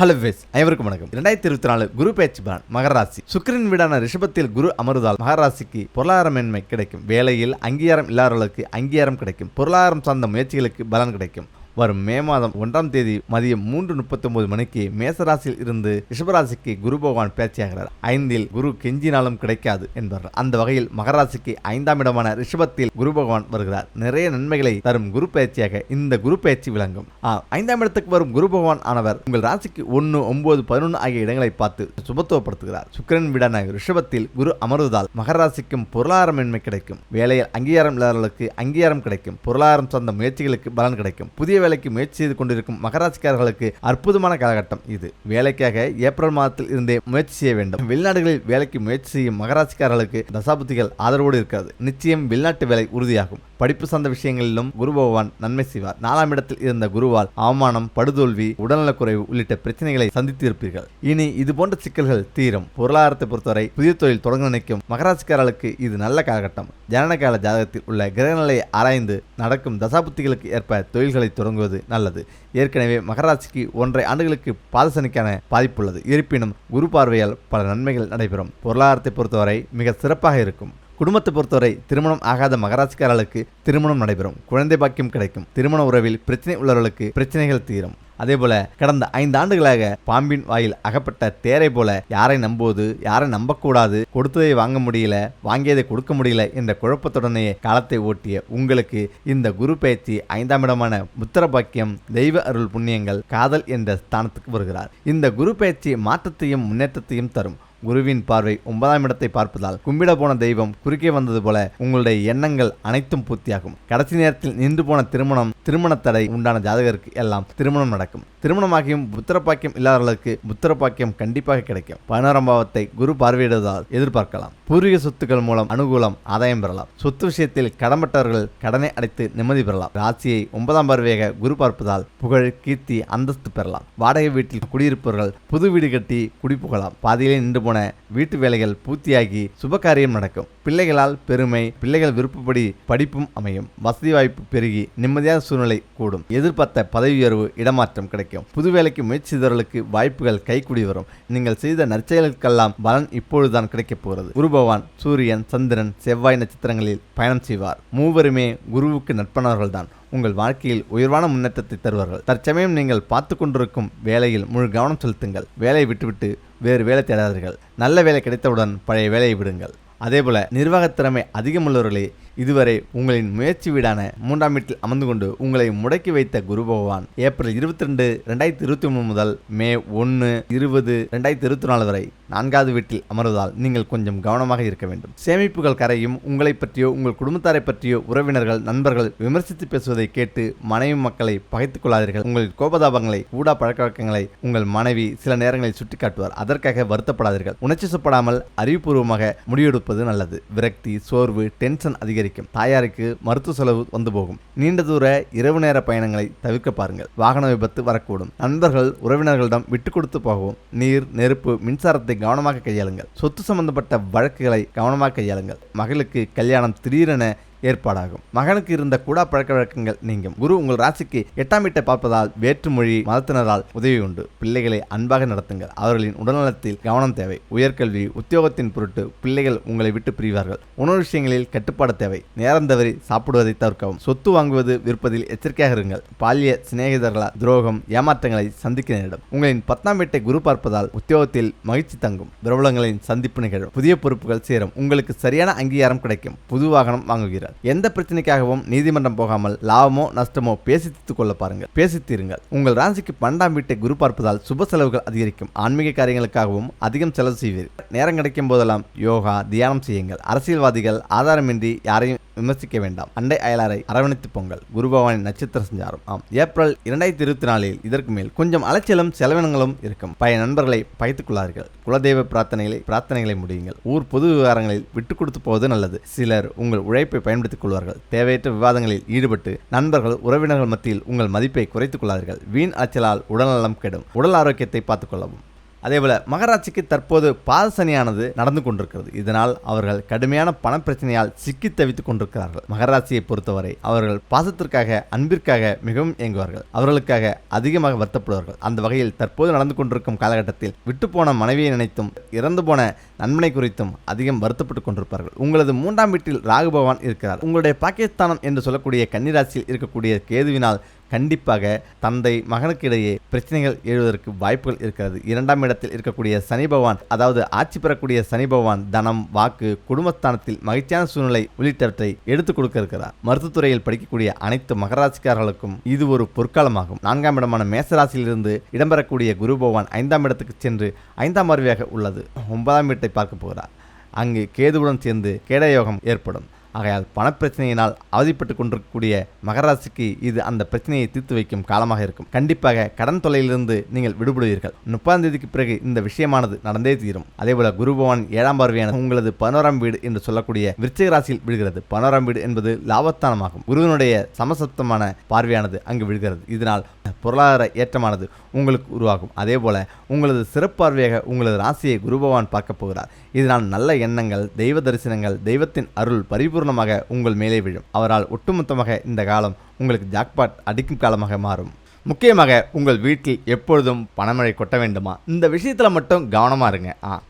Hello ways அனைவருக்கும் வணக்கம். இரண்டாயிரத்தி இருபத்தி நாலு குரு பேச்சு பலன் மகராசி சுக்கரின் சுக்கிரன் வீடான ரிஷபத்தில் குரு அமர்வதால் மகராசிக்கு பொருளாதார மேன்மை கிடைக்கும். வேலையில் அங்கீகாரம் இல்லாதவர்களுக்கு அங்கீகாரம் கிடைக்கும். பொருளாதாரம் சார்ந்த முயற்சிகளுக்கு பலன் கிடைக்கும். வரும் மே மாதம் ஒன்றாம் தேதி மதியம் மூன்று முப்பத்தொன்பது மணிக்கு மேசராசியில் இருந்து ரிஷபராசிக்கு குரு பகவான் பேச்சியாகிறார். ஐந்தில் குரு கெஞ்சினாலும் கிடைக்காது என்பார்கள் அந்த வகையில் மகராசிக்கு ஐந்தாம் இடமான ரிஷபத்தில் குரு பகவான் வருகிறார். நிறைய நன்மைகளை தரும் குரு பயிற்சியாக இந்த குரு பயிற்சி விளங்கும். ஆ, ஐந்தாம் இடத்துக்கு வரும் குரு பகவான் ஆனவர் உங்கள் ராசிக்கு ஒன்று ஒன்பது பதினொன்று ஆகிய இடங்களை பார்த்து சுபத்துவப்படுத்துகிறார். சுக்கரன் வீடான ரிஷபத்தில் குரு அமர்வதால் மகராசிக்கும் பொருளாதார மேன்மை கிடைக்கும். வேலையில் அங்கீகாரம் இல்லாதவர்களுக்கு அங்கீகாரம் கிடைக்கும். பொருளாதாரம் சார்ந்த முயற்சிகளுக்கு பலன் கிடைக்கும். புதிய வேலைக்கு முயற்சி செய்து கொண்டிருக்கும் மகராசிக்காரர்களுக்கு அற்புதமான காலகட்டம் இது. வேலைக்காக ஏப்ரல் மாதத்தில் இருந்தே முயற்சி செய்ய வேண்டும். வெளிநாடுகளில் வேலைக்கு முயற்சி செய்யும் மகராசிக்காரர்களுக்கு தசாபுத்திகள் ஆதரவோடு இருக்காது. நிச்சயம் வெளிநாட்டு வேலை உறுதியாகும். படிப்பு சார்ந்த விஷயங்களிலும் குரு பகவான் நன்மை செய்வார். நாலாம் இடத்தில் இருந்த குருவால் அவமானம் படுதோல்வி உடல்நலக்குறைவு உள்ளிட்ட பிரச்சனைகளை சந்தித்து இருப்பீர்கள் இனி இது போன்ற சிக்கல்கள் தீரும். பொருளாதாரத்தை பொறுத்தவரை புதிய தொழில் தொடங்க நினைக்கும் மகராசிக்காரர்களுக்கு இது நல்ல காலகட்டம். ஜனனகால ஜாதகத்தில் உள்ள கிரகநிலையை ஆராய்ந்து நடக்கும் தசாபுத்திகளுக்கு ஏற்ப தொழில்களை தொடங்குவது நல்லது. ஏற்கனவே மகராசிக்கு ஒன்றை ஆண்டுகளுக்கு பாதசனிக்கான பாதிப்புள்ளது. இருப்பினும் குரு பார்வையால் பல நன்மைகள் நடைபெறும். பொருளாதாரத்தை பொறுத்தவரை மிக சிறப்பாக இருக்கும். குடும்பத்தை பொறுத்தவரை திருமணம் ஆகாத மகராசிக்காரர்களுக்கு திருமணம் நடைபெறும். குழந்தை பாக்கியம் கிடைக்கும். திருமண உறவில் பிரச்சனை உள்ளவர்களுக்கு பிரச்சனைகள் தீரும். அதேபோல கடந்த ஐந்து ஆண்டுகளாக பாம்பின் வாயில் அகப்பட்ட தேரை போல யாரை நம்புவது யாரை நம்பக்கூடாது கொடுத்ததை வாங்க முடியல வாங்கியதை கொடுக்க முடியல என்ற குழப்பத்துடனேயே காலத்தை ஓட்டிய உங்களுக்கு இந்த குரு பயிற்சி ஐந்தாம் இடமான முத்திர பாக்கியம் தெய்வ அருள் புண்ணியங்கள் காதல் என்ற ஸ்தானத்துக்கு வருகிறார். இந்த குரு பயிற்சி மாற்றத்தையும் முன்னேற்றத்தையும் தரும். குருவின் பார்வை ஒன்பதாம் இடத்தை பார்ப்பதால் கும்பிட போன தெய்வம் குறுக்கே வந்தது போல உங்களுடைய எண்ணங்கள் அனைத்தும் பூர்த்தியாகும். கடைசி நேரத்தில் நின்று போன திருமணம் திருமண தடை உண்டான ஜாதகருக்கு எல்லாம் திருமணம் நடக்கும். திருமணமாகியும் புத்திரப்பாக்கியம் இல்லாதவர்களுக்கு புத்திரப்பாக்கியம் கண்டிப்பாக கிடைக்கும். பதினோராம் பாவத்தை குரு பார்வையிடுவதால் எதிர்பார்க்கலாம். பூர்வீக சொத்துக்கள் மூலம் அனுகூலம் ஆதாயம் பெறலாம். சொத்து விஷயத்தில் கடன்பட்டவர்கள் கடனை அடைத்து நிம்மதி பெறலாம். ராசியை ஒன்பதாம் பார்வையாக குரு பார்ப்பதால் புகழ் கீர்த்தி அந்தஸ்து பெறலாம். வாடகை வீட்டில் குடியிருப்பவர்கள் புது வீடு கட்டி குடிப்புகலாம் பாதியிலே நின்று போன வீட்டு வேலைகள் பூர்த்தியாகி சுபகாரியம் நடக்கும். பிள்ளைகளால் பெருமை பிள்ளைகள் விருப்பப்படி படிப்பும் அமையும். வசதி வாய்ப்பு பெருகி நிம்மதியான சூழ்நிலை கூடும். எதிர்பார்த்த பதவி உயர்வு இடமாற்றம் கிடைக்கும். புது வேலைக்கு முயற்சி செய்தவர்களுக்கு வாய்ப்புகள் கைகூடி வரும். நீங்கள் செய்த நற்செயலுக்கெல்லாம் பலன் இப்பொழுதுதான் கிடைக்கப் போகிறது. குரு பகவான் சூரியன் சந்திரன் செவ்வாய் நட்சத்திரங்களில் பயணம் செய்வார். மூவருமே குருவுக்கு நட்பனவர்கள்தான் உங்கள் வாழ்க்கையில் உயர்வான முன்னேற்றத்தை தருவார்கள். தற்சமயம் நீங்கள் பார்த்து கொண்டிருக்கும் வேலையில் முழு கவனம் செலுத்துங்கள். வேலையை விட்டுவிட்டு வேறு வேலை தேடாதீர்கள். நல்ல வேலை கிடைத்தவுடன் பழைய வேலையை விடுங்கள். அதேபோல நிர்வாகத் திறமை அதிகமுள்ளவர்களே இதுவரை உங்களின் முயற்சி வீடான மூன்றாம் வீட்டில் அமர்ந்து கொண்டு உங்களை முடக்கி வைத்த குரு பகவான் ஏப்ரல் இருபத்தி ரெண்டு ரெண்டாயிரத்தி இருபத்தி மூணு முதல் மே ஒன்று இருபது ரெண்டாயிரத்தி இருபத்தி நாலு வரை நான்காவது வீட்டில் அமர்வதால் நீங்கள் கொஞ்சம் கவனமாக இருக்க வேண்டும். சேமிப்புகள் கரையும் உங்களை பற்றியோ உங்கள் குடும்பத்தாரை பற்றியோ உறவினர்கள் நண்பர்கள் விமர்சித்து பேசுவதை கேட்டு மனைவி மக்களை பகைத்துக் கொள்ளாதீர்கள். உங்கள் கோபதாபங்களை ஊடா பழக்கவழக்கங்களை உங்கள் மனைவி சில நேரங்களில் சுட்டிக்காட்டுவார். அதற்காக வருத்தப்படாதீர்கள். உணர்ச்சி உணர்ச்சிசப்படாமல் அறிவுபூர்வமாக முடிவெடுப்பது நல்லது. விரக்தி சோர்வு டென்ஷன் அதிகரிக்கும். தாயாருக்கு மருத்துவ செலவு வந்து போகும். நீண்ட தூர இரவு நேர பயணங்களை தவிர்க்க பாருங்கள். வாகன விபத்து வரக்கூடும். நண்பர்கள் உறவினர்களிடம் விட்டு கொடுத்து போகவும் நீர் நெருப்பு மின்சாரத்தை கவனமாக கையாளுங்கள். சொத்து சம்பந்தப்பட்ட வழக்குகளை கவனமாக கையாளுங்கள். மகளுக்கு கல்யாணம் திடீரென ஏற்பாடாகும். மகனுக்கு இருந்த கூடா பழக்க வழக்கங்கள் நீங்கும். குரு உங்கள் ராசிக்கு எட்டாம் வீட்டை பார்ப்பதால் வேற்றுமொழி மதத்தினரால் உதவி உண்டு. பிள்ளைகளை அன்பாக நடத்துங்கள். அவர்களின் உடல்நலத்தில் கவனம் தேவை. உயர்கல்வி உத்தியோகத்தின் பொருட்டு பிள்ளைகள் உங்களை விட்டு பிரிவார்கள். உணவு விஷயங்களில் கட்டுப்பாடு தேவை. நேரம் தவறி சாப்பிடுவதை தவிர்க்கவும். சொத்து வாங்குவது விற்பதில் எச்சரிக்கையாக இருங்கள். பாலிய சிநேகிதர்களால் துரோகம் ஏமாற்றங்களை சந்திக்க நேரிடும். உங்களின் பத்தாம் வீட்டை குரு பார்ப்பதால் உத்தியோகத்தில் மகிழ்ச்சி தங்கும். பிரபலங்களின் சந்திப்பு நிகழும். புதிய பொறுப்புகள் சேரும். உங்களுக்கு சரியான அங்கீகாரம் கிடைக்கும். புது வாகனம் வாங்குகிறார் எந்த பிரச்சனைக்காகவும் நீதிமன்றம் போகாமல் லாபமோ நஷ்டமோ பேசி தீர்த்து கொள்ள பாருங்கள். பேசி தீருங்கள் உங்கள் ராசிக்கு பன்னெண்டாம் வீட்டை குரு பார்ப்பதால் சுப செலவுகள் அதிகரிக்கும். ஆன்மீக காரியங்களுக்காகவும் அதிகம் செலவு செய்வீர்கள். நேரம் கிடைக்கும் போதெல்லாம் யோகா தியானம் செய்யுங்கள். அரசியல்வாதிகள் ஆதாரமின்றி யாரையும் விமர்சிக்க வேண்டாம். அண்டை அயலாரை அரவணைத்து பொங்கல். குருபவானின் நட்சத்திர சஞ்சாரம். ஆம். ஏப்ரல் இரண்டாயிரத்தி இருபத்தி நாலில் இதற்கு மேல் கொஞ்சம் அலைச்சலும் செலவினங்களும் இருக்கும். பழைய நண்பர்களை பகைத்துக் கொள்ளார்கள் குலதெய்வ பிரார்த்தனைகளை பிரார்த்தனைகளை முடியுங்கள். ஊர் பொது விவகாரங்களில் விட்டு கொடுத்து போவது நல்லது. சிலர் உங்கள் உழைப்பை பயன்படுத்திக் கொள்வார்கள். தேவையற்ற விவாதங்களில் ஈடுபட்டு நண்பர்கள் உறவினர்கள் மத்தியில் உங்கள் மதிப்பை குறைத்துக் கொள்ளார்கள் வீண் அலைச்சலால் உடல்நலம் கெடும். உடல் ஆரோக்கியத்தை பார்த்துக் கொள்ளவும். அதேபோல மகராட்சிக்கு தற்போது பாதசனியானது நடந்து கொண்டிருக்கிறது. இதனால் அவர்கள் கடுமையான பண பிரச்சனையால் சிக்கி தவித்துக் கொண்டிருக்கிறார்கள். மகராட்சியை பொறுத்தவரை அவர்கள் பாசத்திற்காக அன்பிற்காக மிகவும் இயங்குவார்கள் அவர்களுக்காக அதிகமாக வருத்தப்படுவார்கள். அந்த வகையில் தற்போது நடந்து கொண்டிருக்கும் காலகட்டத்தில் விட்டுப்போன மனைவியை நினைத்தும் இறந்து போன நண்பனை குறித்தும் அதிகம் வருத்தப்பட்டு கொண்டிருப்பார்கள். உங்களது மூன்றாம் வீட்டில் ராகுபவான் இருக்கிறார். உங்களுடைய பாகிஸ்தானம் என்று சொல்லக்கூடிய கன்னிராசியில் இருக்கக்கூடிய கேதுவினால் கண்டிப்பாக தந்தை மகனுக்கிடையே பிரச்சனைகள் எழுவதற்கு வாய்ப்புகள் இருக்கிறது. இரண்டாம் இடத்தில் இருக்கக்கூடிய சனி பகவான் அதாவது ஆட்சி பெறக்கூடிய சனி பகவான் தனம் வாக்கு குடும்பஸ்தானத்தில் மகிழ்ச்சியான சூழ்நிலை உள்ளிட்டவற்றை எடுத்துக் கொடுக்க இருக்கிறார். மருத்துவத்துறையில் படிக்கக்கூடிய அனைத்து மகராசிக்காரர்களுக்கும் இது ஒரு பொற்காலமாகும். நான்காம் இடமான மேசராசியிலிருந்து இடம்பெறக்கூடிய குரு பகவான் ஐந்தாம் இடத்துக்கு சென்று ஐந்தாம் அருவியாக உள்ளது. ஒன்பதாம் வீட்டை பார்க்க போகிறார். அங்கு கேதுவுடன் சேர்ந்து கேடயோகம் ஏற்படும். ஆகையால் பணப்பிரச்சனையினால் அவதிப்பட்டு கொண்டிருக்கக்கூடிய மகராசிக்கு இது அந்த பிரச்சனையை தீர்த்து வைக்கும் காலமாக இருக்கும். கண்டிப்பாக கடன் தொலையிலிருந்து நீங்கள் விடுபடுவீர்கள். முப்பதாம் தேதிக்கு பிறகு இந்த விஷயமானது நடந்தே தீரும். அதேபோல குரு பகவான் ஏழாம் பார்வையான உங்களது பதினோராம் வீடு என்று சொல்லக்கூடிய விருச்சிக ராசியில் விழுகிறது. பதினோராம் வீடு என்பது லாபத்தானமாகும் குருவினுடைய சமசப்தமான பார்வையானது அங்கு விழுகிறது. இதனால் பொருளாதார ஏற்றமானது உங்களுக்கு உருவாகும். அதே போல உங்களது சிறப்பார்வையாக உங்களது ராசியை குருபவான் பார்க்க போகிறார். இதனால் நல்ல எண்ணங்கள் தெய்வ தரிசனங்கள் தெய்வத்தின் அருள் பரிபூர்ணமாக உங்கள் மேலே விழும். அவரால் ஒட்டுமொத்தமாக இந்த காலம் உங்களுக்கு ஜாக்பாட் அடிக்கும் காலமாக மாறும். முக்கியமாக உங்கள் வீட்டில் எப்பொழுதும் பணமழை கொட்ட வேண்டுமா? இந்த விஷயத்துல மட்டும் கவனமா இருங்க. ஆ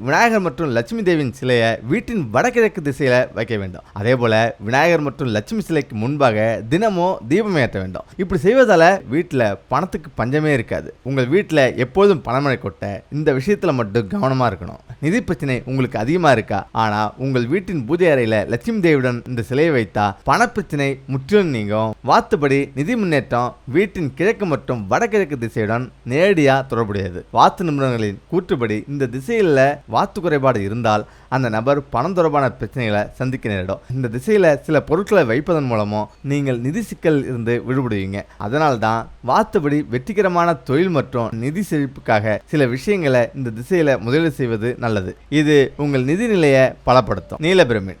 விநாயகர் மற்றும் லட்சுமி தேவியின் சிலையை வீட்டின் வடகிழக்கு திசையில் வைக்க வேண்டும். அதே போல விநாயகர் மற்றும் லட்சுமி சிலைக்கு முன்பாக தினமும் தீபம் ஏற்ற வேண்டும். இப்படி செய்வதால் வீட்டில் பணத்துக்கு பஞ்சமே இருக்காது. உங்கள் வீட்டில் எப்போதும் பணமழை கொட்ட இந்த விஷயத்துல மட்டும் கவனமாக இருக்கணும். நிதி பிரச்சனை உங்களுக்கு அதிகமாக இருக்கா? ஆனால் உங்கள் வீட்டின் பூஜை அறையில் லட்சுமி தேவியுடன் இந்த சிலையை வைத்தா பணப்பிரச்சனை முற்றிலும் நீங்கும். வாத்துபடி நிதி முன்னேற்றம் வீட்டின் கிழக்கு மற்றும் வடகிழக்கு திசையுடன் நேரடியாக தொடர்புடையது. வாத்து நிபுணர்களின் கூற்றுப்படி இந்த திசையில் வாத்து குறைபாடு இருந்தால் அந்த நபர் பணம் தொடர்பான பிரச்சனைகளை சந்திக்க நேரிடும். இந்த திசையில் சில பொருட்களை வைப்பதன் மூலமும் நீங்கள் நிதி சிக்கல் இருந்து விடுபடுவீங்க. அதனால் தான் வாத்துபடி வெற்றிகரமான தொழில் மற்றும் நிதி செழிப்புக்காக சில விஷயங்களை இந்த திசையில் முதலீடு செய்வது நல்லது. இது உங்கள் நிதி நிலையை பலப்படுத்தும். நீலபிரமின்.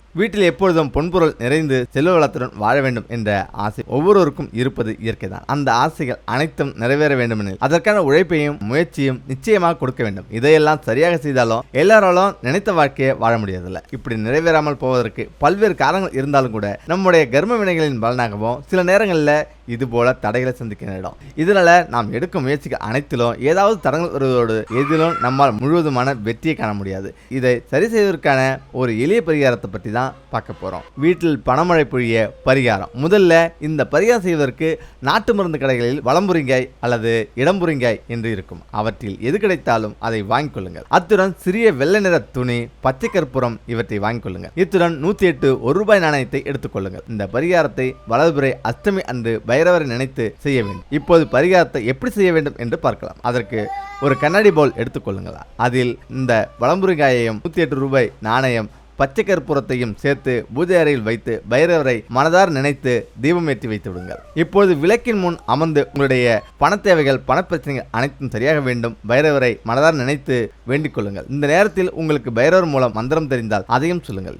வீட்டில் எப்பொழுதும் பொன்பொருள் நிறைந்து செல்வ வளத்துடன் வாழ வேண்டும் என்ற ஆசை ஒவ்வொருவருக்கும் இருப்பது இயற்கைதான். அந்த ஆசைகள் அனைத்தும் நிறைவேற வேண்டுமெனில் அதற்கான உழைப்பையும் முயற்சியும் நிச்சயமாக கொடுக்க வேண்டும். இதையெல்லாம் சரியாக செய்தாலும் எல்லாராலும் நினைத்த வாழ்க்கையை வாழ முடியதில்லை. இப்படி நிறைவேறாமல் போவதற்கு பல்வேறு காரணங்கள் இருந்தாலும் கூட நம்முடைய கர்ம வினைகளின் பலனாகவும் சில நேரங்களில் இது போல தடைகளை சந்திக்க நேரிடும் இதனால நாம் எடுக்கும் முயற்சிகள் அனைத்திலும் ஏதாவது தடங்கள் வருவதோடு எதிலும் நம்மால் முழுவதுமான வெற்றியை காண முடியாது. இதை சரி செய்வதற்கான ஒரு எளிய பரிகாரத்தை பற்றி தான் பார்க்க போறோம். வீட்டில் பணமழை பொழிய பரிகாரம். முதல்ல இந்த பரிகாரம் செய்வதற்கு நாட்டு மருந்து கடைகளில் வளம்புரிங்காய் அல்லது இடம்புரிங்காய் என்று இருக்கும். அவற்றில் எது கிடைத்தாலும் அதை வாங்கிக் கொள்ளுங்கள். அத்துடன் சிறிய வெள்ளை நிற துணி பச்சை கற்பூரம் இவற்றை வாங்கிக் கொள்ளுங்கள். இத்துடன் நூத்தி எட்டு ஒரு ரூபாய் நாணயத்தை எடுத்துக்கொள்ளுங்கள் இந்த பரிகாரத்தை வலதுபுறை அஷ்டமி அன்று பைரவரை நினைத்து செய்ய வேண்டும். இப்போது பரிகாரத்தை எப்படி செய்ய வேண்டும் என்று பார்க்கலாம். அதற்கு ஒரு கண்ணாடி பவுல் எடுத்துக்கொள்ளுங்கள் அதில் இந்த வளம்புரிகாயையும் நூற்றி எட்டு ரூபாய் நாணயம் பச்சை கற்பூரத்தையும் சேர்த்து பூஜை அறையில் வைத்து பைரவரை மனதார் நினைத்து தீபம் ஏற்றி வைத்து விடுங்கள். இப்போது விளக்கின் முன் அமர்ந்து உங்களுடைய பண தேவைகள் பணப்பிரச்சனைகள் அனைத்தும் சரியாக வேண்டும். பைரவரை மனதார் நினைத்து வேண்டிக் கொள்ளுங்கள். இந்த நேரத்தில் உங்களுக்கு பைரவர் மூலம் மந்திரம் தெரிந்தால் அதையும் சொல்லுங்கள்.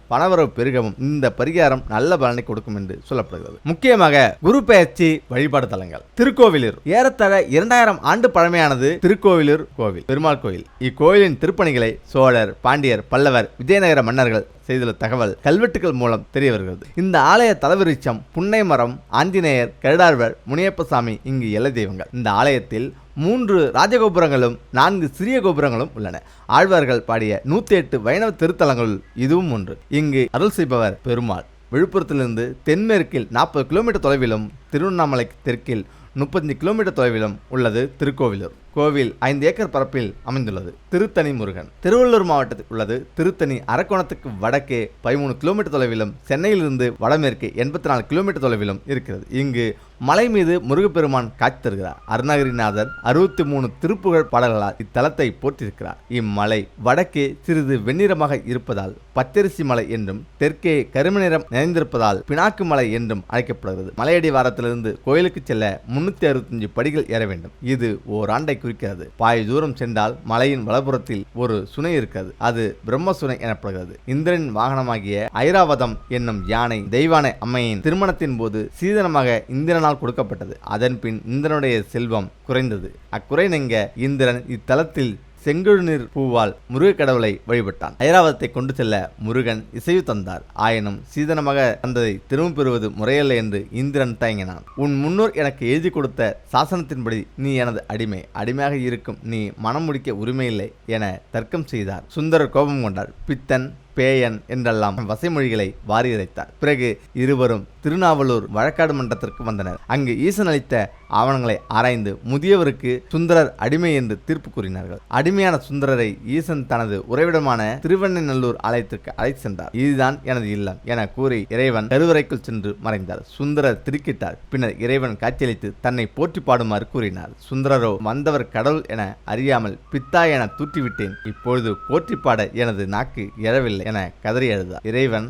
பணவரவு பெருகவும் இந்த பரிகாரம் நல்ல பலனை கொடுக்கும் என்று சொல்லப்படுகிறது. முக்கியமாக குரு பெயர்ச்சி வழிபாடு தலங்கள் திருக்கோவிலூர். ஏறத்தாழ இரண்டாயிரம் ஆண்டு பழமையானது திருக்கோவிலூர் கோவில். பெருமாள் கோயில். இக்கோயிலின் திருப்பணிகளை சோழர் பாண்டியர் பல்லவர் விஜயநகர மன்னர்கள் செய்துள்ள தகவல் கல்வெட்டுகள் மூலம் தெரிய வருகிறது இந்த ஆலய தலவிருச்சம் புன்னை மரம் ஆஞ்சநேயர் கருடார்வர் முனியப்பசாமி இங்கு எல்லை தெய்வங்கள். இந்த ஆலயத்தில் மூன்று ராஜகோபுரங்களும் நான்கு சிறிய கோபுரங்களும் உள்ளன. ஆழ்வார்கள் பாடிய நூத்தி எட்டு வைணவ திருத்தலங்களுள் இதுவும் ஒன்று. இங்கு அருள் செய்பவர் பெருமாள். விழுப்புரத்திலிருந்து தென்மேற்கில் நாற்பது கிலோமீட்டர் தொலைவிலும் திருவண்ணாமலை தெற்கில் முப்பத்தஞ்சு கிலோமீட்டர் தொலைவிலும் உள்ளது திருக்கோவிலூர். கோவில் ஐந்து ஏக்கர் பரப்பில் அமைந்துள்ளது. திருத்தணி முருகன். திருவள்ளூர் மாவட்டத்தில் உள்ளது திருத்தணி அரக்கோணத்துக்கு வடக்கே பதிமூணு கிலோமீட்டர் தொலைவிலும் சென்னையிலிருந்து வடமேற்கு எண்பத்தி நாலு கிலோமீட்டர் தொலைவிலும் இருக்கிறது. இங்கு மலை மீது முருகப்பெருமான் காட்சி தருகிறார் அருணகிரிநாதர் அறுபத்தி மூணு திருப்புகழ் பாடல்களால் இத்தலத்தை போற்றிருக்கிறார். இம்மலை வடக்கே சிறிது வெண்ணிறமாக இருப்பதால் பச்சரிசி மலை என்றும் தெற்கே கரும நிறம் நிறைந்திருப்பதால் பினாக்கு மலை என்றும் அழைக்கப்படுகிறது. மலையடி வாரத்திலிருந்து கோயிலுக்கு செல்ல முன்னூத்தி அறுபத்தஞ்சு படிகள் ஏற வேண்டும். இது ஓராண்டை குறிக்கிறது. பாய் தூரம் சென்றால் மலையின் வலப்புறத்தில் ஒரு சுனை இருக்கிறது. அது பிரம்ம சுனை எனப்படுகிறது. இந்திரனின் வாகனமாகிய ஐராவதம் என்னும் யானை தெய்வானை அம்மையின் திருமணத்தின் போது சீதனமாக இந்திரனால் கொடுக்கப்பட்டது. அதன் பின் இந்திரனுடைய செல்வம் குறைந்தது. அக்குறை நீங்க இந்திரன் இத்தலத்தில் செங்கழுநீர் பூவால் முருக கடவுளை வழிபட்டான். ஐராவதத்தை கொண்டு செல்ல முருகன் இசைவு தந்தார். ஆயினும் சீதனமாக தந்ததை திரும்ப பெறுவது முறையல்ல என்று இந்திரன் தயங்கினான். உன் முன்னோர் எனக்கு எழுதி கொடுத்த சாசனத்தின்படி நீ எனது அடிமை. அடிமையாக இருக்கும் நீ மனம் முடிக்க உரிமையில்லை என தர்க்கம் செய்தார். சுந்தரர் கோபம் கொண்டார். பித்தன் பேயன் என்றெல்லாம் வசைமொழிகளை வாரி இறைத்தார். பிறகு இருவரும் திருநாவலூர் வழக்காடு மன்றத்திற்கு வந்தனர். அங்கு ஈசன் அளித்த ஆவணங்களை ஆராய்ந்து முதியவருக்கு சுந்தரர் அடிமை என்று தீர்ப்பு கூறினார்கள். அடிமையான சுந்தரரை ஈசன் தனது உறைவிடமான திருவண்ணநல்லூர் ஆலயத்திற்கு அழைத்து சென்றார். இதுதான் எனது இல்லம் என கூறி இறைவன் கருவறைக்குள் சென்று மறைந்தார். சுந்தரர் திருக்கிட்டார். பின்னர் இறைவன் காட்சியளித்து தன்னை போற்றி பாடுமாறு கூறினார். சுந்தரரோ வந்தவர் கடவுள் என அறியாமல் பித்தா என தூற்றிவிட்டேன். இப்பொழுது போற்றி பாட எனது நாக்கு எழவில்லை என கதறி எழுதார் இறைவன்